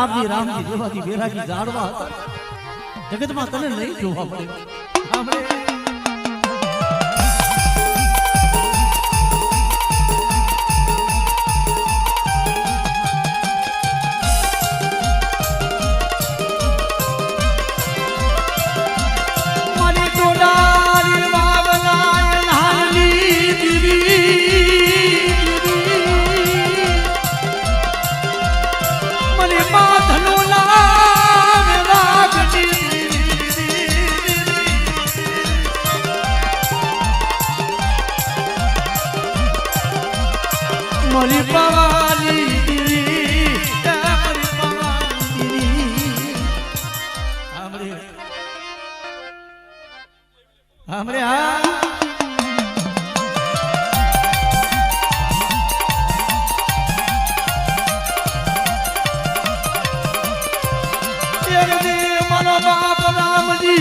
બાપજી રામજી દેવાજી બેરાજી જાડવા હતા. જગતમાં તને નહીં જોવા મળે.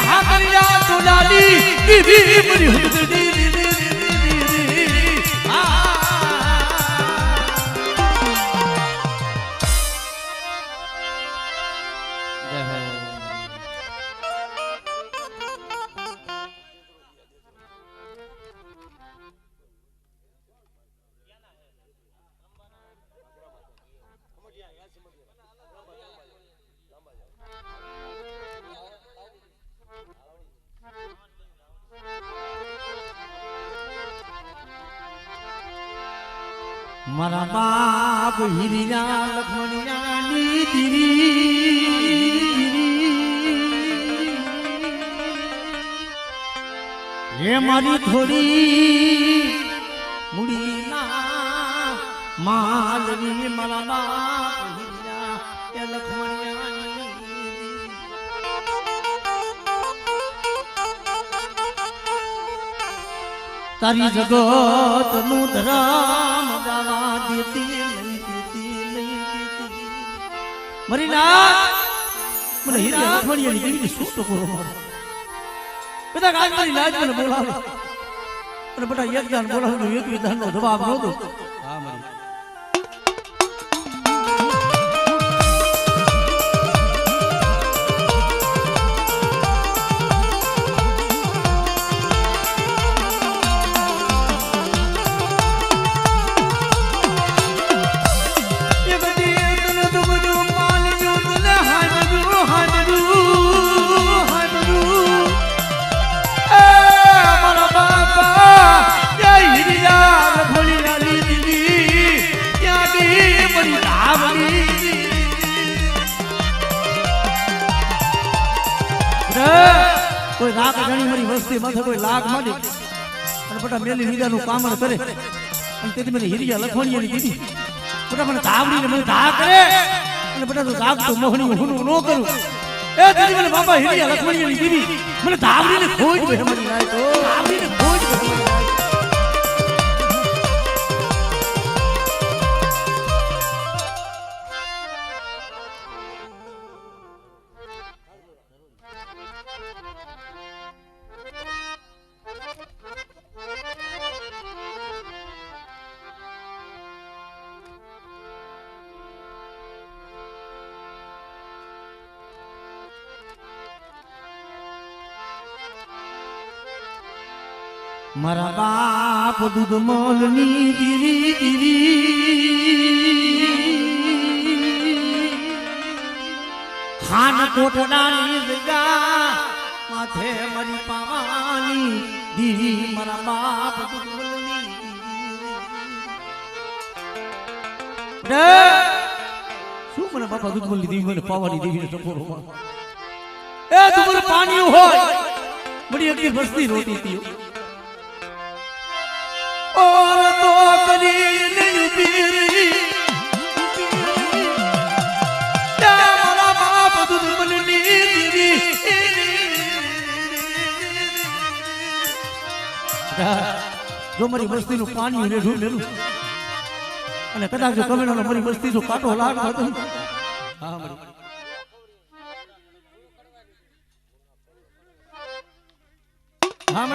હાકરિયા ટોલાલી દીવી મારી બાપ હિરિયા લખમણિયાની દીવી હે મારી થોડી મુડીના માલવી મારા બાપ હિરિયા એ લખમણિયાની દીવી. તારી જગતનું ધરામ ગાવા દેતી મરી ના મને હીરી અઠવાડિયાની દેવી શું તો મારો? બધા કાજ મારી લાજ મને બોલાવે. અને બધા જાન બોલાવે એક વિધાનનો જવાબ ન હા મારી લાખ ગણી મારી વસ્તી માથે કોઈ લાખ માંડી અને બટા મેલી લીધાનું કામણ કરે. અને તેથી મને હિરિયા લખવાણીયાની દીધી. બટા મને ધાવડીને મને ધા કરે. અને બટા તું જાગ તો મોહણી હું ન કરું. એ દીદી મને બાપા હિરિયા લખમણીયાની દીધી. મને ધાવડીને દે બેહમણી નાય તો ધાવડીને ખોજ મારા બાપ દૂધ મોલની દીવી દીવી ખાન કોટડાની જગા માથે મરી પાવાની દીવી મારા બાપ દૂધ મોલની દીવી રે શું મને બાપા દૂધ મળી દેવી મને પાવાની દેવી ટકોરો એ તું પાણી હોય. બડી અગી વસ્તી રોટી પીઓ. જો મારી વસ્તીનું પાણી અને કદાચ જો કમેણો મારી વસ્તી જો કાંટો લાગ હતો હા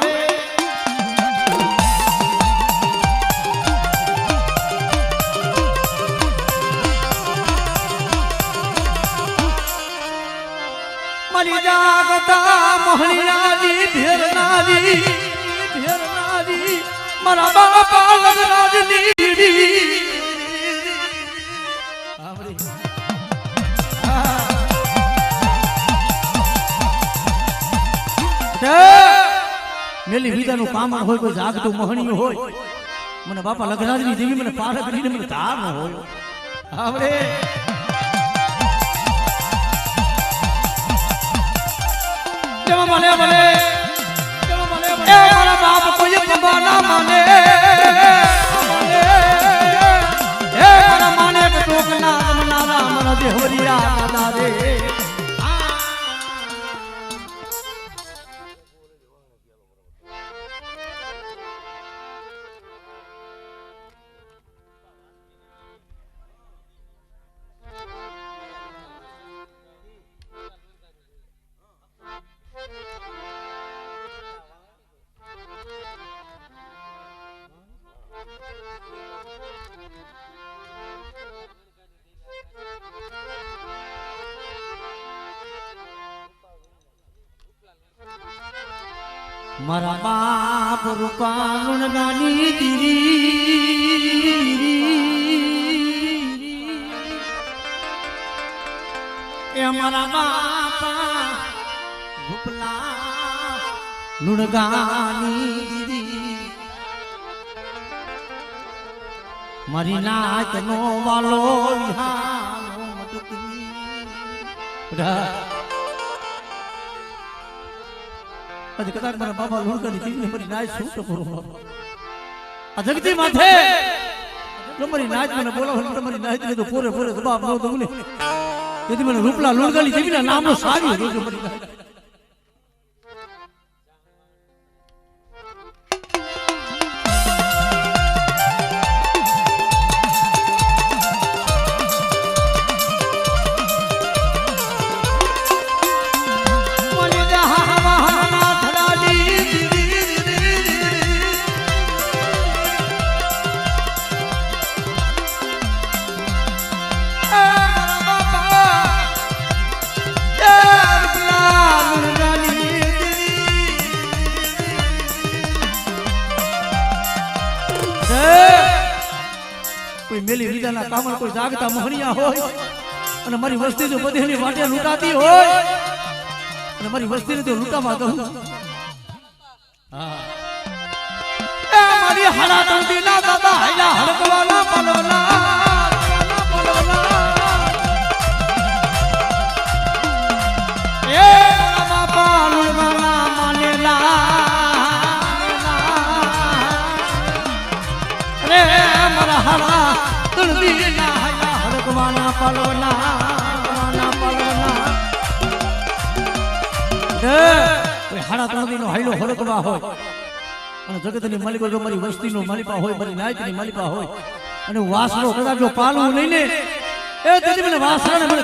મારી જાગતા મોહનિયાની ભેરનારી ભેરનારી મારા બાપા લગરાજની ડીડી મેલી વિદાનું કામ હોય કોઈ જાગતું મોહણીયું હોય. મને બાપા લગરાજની દેવી મને પાર કરીને મને ધાર ન હોય. આવડે. મને ના માને મારા માને ટોક ના રમનારા રામ દેહવરિયા દાદા રે મારા બાપ રૂપાલુણ નાની દીરી એ મારા બાપા લુણ લુણગાની દીરી મારી નાચ નો વાલો વિહાનો મટકી આજે કદાચ મારા બાબા લોડકાની દીકરી મારી નાય શું તો કરું આ જગતી માથે જો મારી નાચ મને બોલાવો તમારી નાચ ને તો પૂરે પૂરે દબાવ ન દઉં ને. તેથી મને રૂપલા લોડકાની દીકરીના નામનો સારી રોજો મારી નાચ જાગતા મોહણિયા હોય અને મારી વસ્તી જો બધીની વાટે લૂંટાતી હોય. અને મારી વસ્તીને તો લૂંટાવા દઉં. હા. મારી હળા તંદી ના દાદા હાયલા હડકવાલા હાડા ત્રણ દિનો હાઈલો હોય, અને જગતની માલિકો જો મારી વસ્તીનો માલિકા હોય, મારી માલિકા હોય, અને વાસણો કદાચ જો નહીં એ મને વાસણાને મને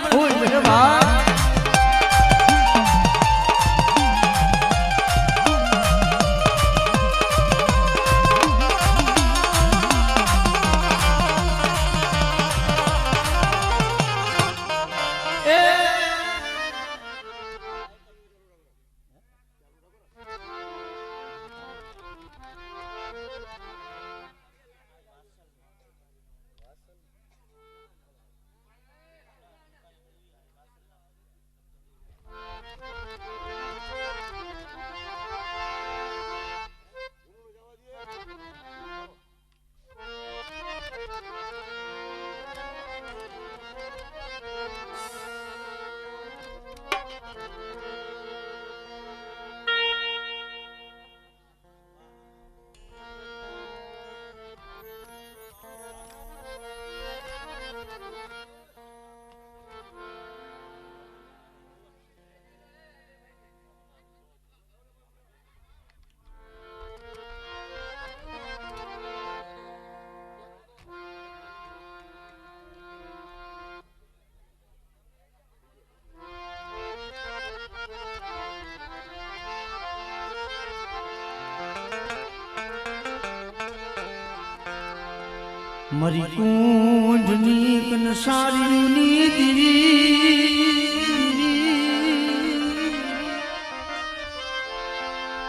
મારી કુંજની કનસારીની દીવી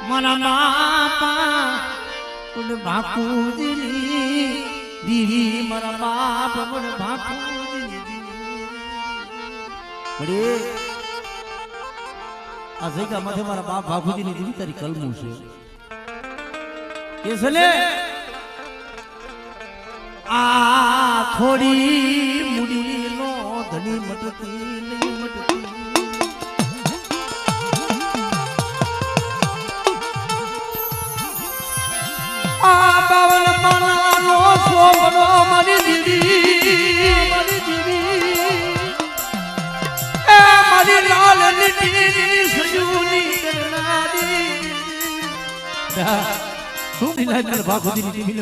મારા બાપા ભાકુ બાપુજીની દીવી મારા બાપ મને દીવી અરે આ જગ્યા માથે મારા બાપ બાપુજીની દીવી તારી કલમું છે. કે છે આ થોડી મુડી નો ધની મટતી નહીં મટતી આ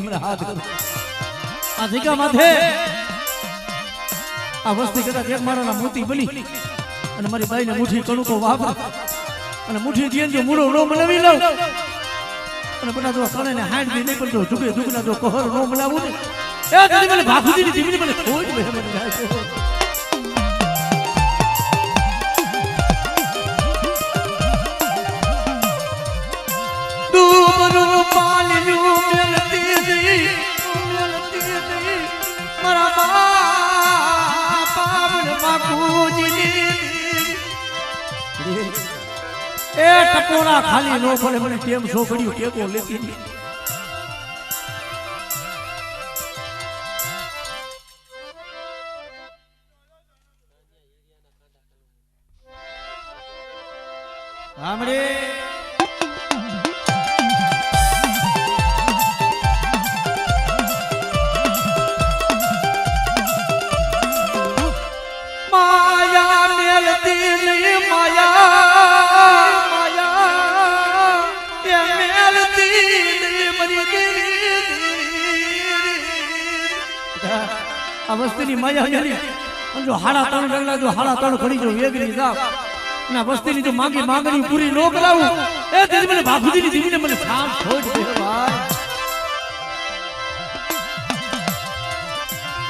મને હાથ કરો આ માથે આ વસ્તી કદાચ એક મારાના મોતી બની. અને મારી બાઈને મુઠ્ઠી કણુકો વાપર. અને મુઠી જીએ જો મૂળો નો મનાવી લઉં. અને બધા જો કણે ને હાંડ બી નહીં પડતો ઝુકે ઝુકના જો કહર નો મનાવું ને. એ મને ભાખુદી ની દીવી મને ખોજ બે મારા બાપા મને બાપુજીની એ ટકોરા ખાલી નો પડે મને કેમ છોકરીઓ કેકો લેતી. આ વસ્તીની માયા મેલી જો હાડા ત્રણ ડગલા જો હાડા ત્રણ ખડી જો વેગરી જાવ. અને વસ્તીની જો માંગી માંગણી પૂરી નો કરાવું, એ તેથી મને બાપુજીની દીવીને મને સામ છોડ દે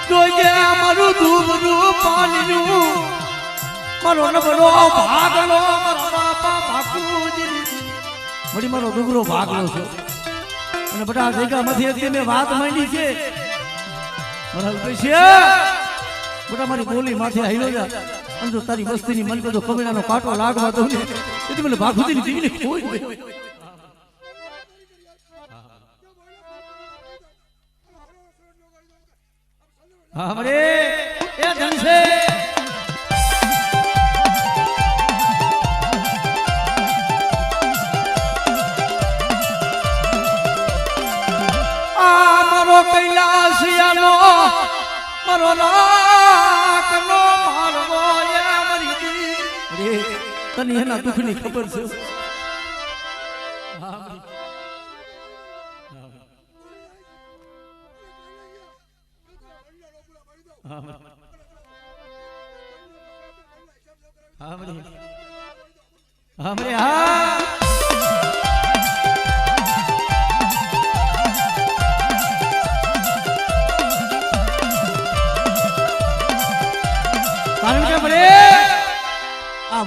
જોજે મારું દૂધનું પાણીનું મારો નબળો ભાગલો, મારો બાપા બાપુજી મળી મારો દુગરો ભાગલો છે. અને બધા જગ્યામાંથી એક મેં વાત માંડી છે. બધા મારી બોલી માથે હાઈલો જા અને જો તારી મન તો કબીરાનો કાંટો લાગવા દઉં ને તેથી મને બાપુજીની દીવીને કોઈ હા મરે એના દુઃખની ખબર છે હા. હા હા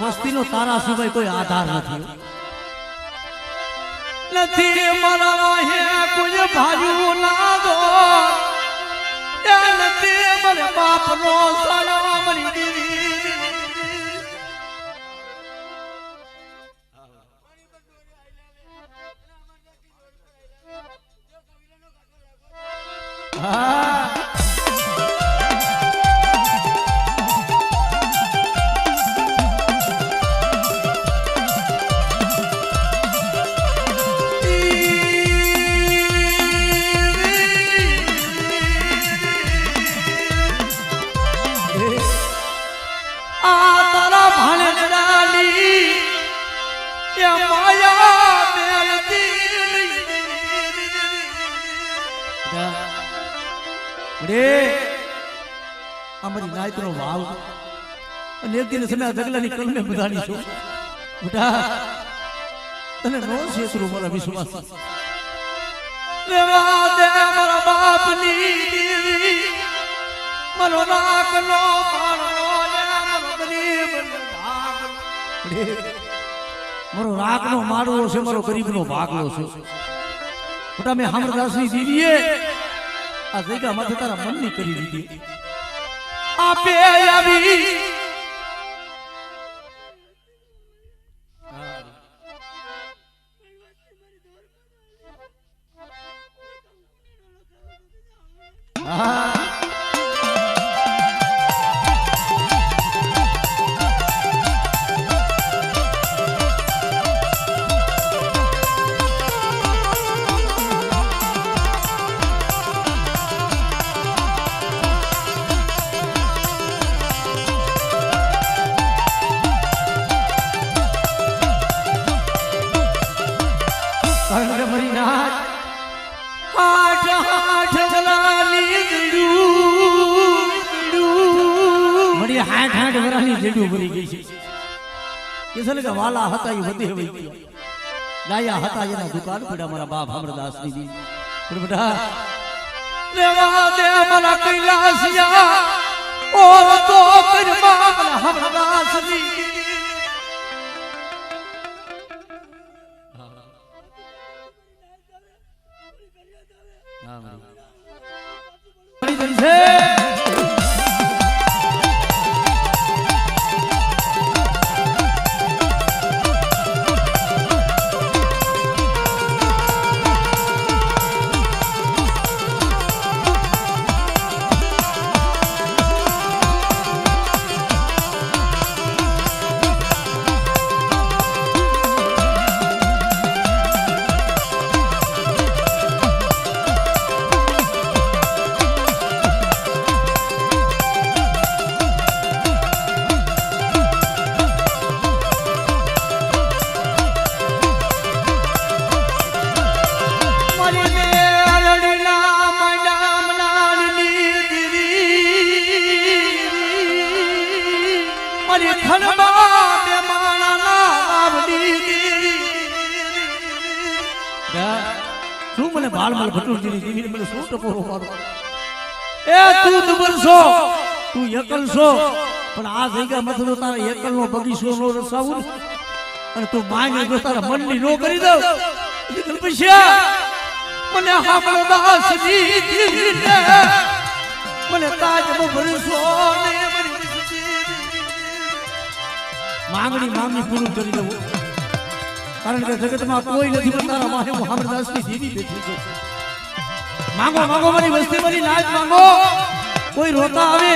આ વસ્તીનો તારા સિવાય કોઈ આધાર નથી. નથી મારા હે કોઈ ભાજુ ના દો નથી મને બાપનો સાયો મરી હા. વાવ અને એક દિન સમય જગલાની કલમે બધાની છું. બેટા તને નો શેતરું મારા વિશ્વાસ. રેવા દે મારા બાપની દેવી. મનો નાકનો પારણો લે મનો ગરીબનો ભાગલો મારો રાગનો મારવો છે, મારો ગરીબનો ભાગલો છે. મોટા મેં હામરદાસની દીદીએ આ જગ્યા માથે તારા મનની કરી દીધી. આપે આવી ને વાલા હતા એ વધે વઈ ગયા. લાયા હતા એના દુકાન પડ્યા મારા બાપ અમરદાસની પણ બેટા રેવા દે મારા કૈલાસિયા, ઓ તો કરમાં અમરદાસની મળી તું એકલ છો. પણ આ જગ્યા મથલો તારે એકલ નો બગીચો નો રસાવું ને, અને તું માંગે જો તારા મનની નો કરી દઉં. મને હામળો દાસ દી દીને મને તાજ ભરસો ને માંગણી માંગણી પૂરું કરી દઉં. કારણ કે જગતમાં કોઈ નથી પણ તારા માહે હું હામરદાસની દીદી બેઠી છું. માંગો માંગો મારી વસ્તી મારી લાજ માંગો. કોઈ રોતા આવે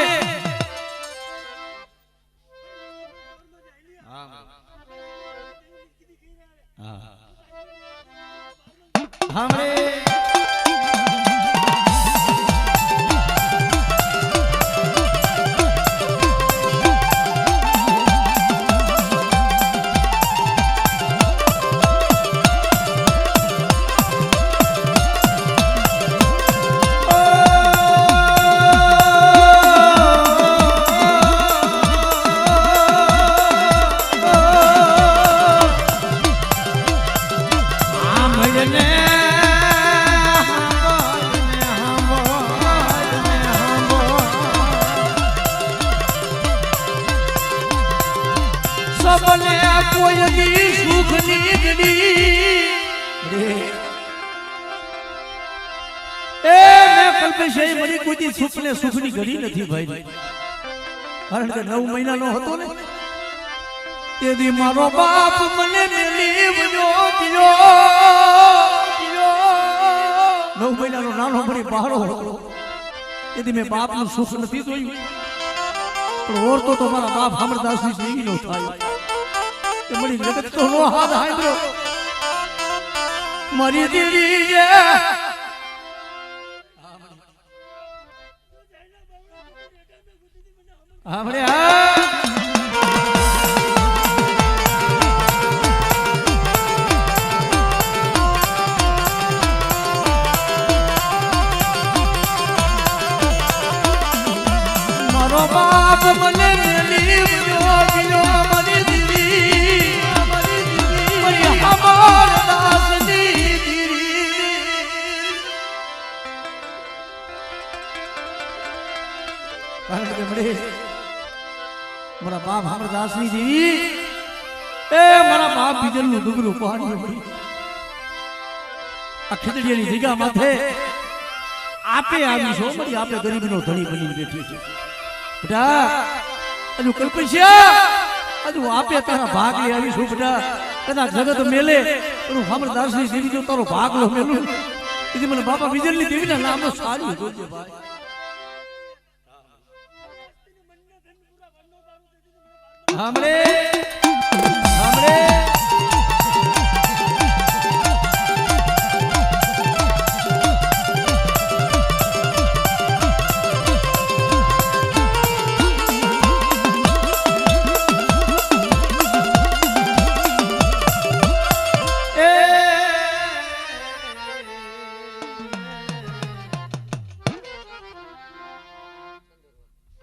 હામળે કલ્પેશ એ મને કોઈ સુખને સુખની ઘડી નથી ભાઈ. કારણ કે નવ મહિનાનો હતો ને. તેથી મારો બાપ મને મેલી દિયો નવ મહિનાનો નાનો પડી બહારો હતો. તેથી મેં બાપનું સુખ નથી જોયું. પણ ઓરતો તો મારા બાપ અમરદાસની જેવી નો થાય. કે મળી જગત તો નો હાથ હાંભળ્યો મારી દીદી આપણે હા બાપ અમરદાસની આપે તારા ભાગ લઈ આવી છું, બેટા. કદાચ જગત મેલે પણ અમરદાસની તારો ભાગ લો મેલું. મને બાપા બીજલની દેવીના નામ સારી ભાઈ. સાંભળે સાંભળે.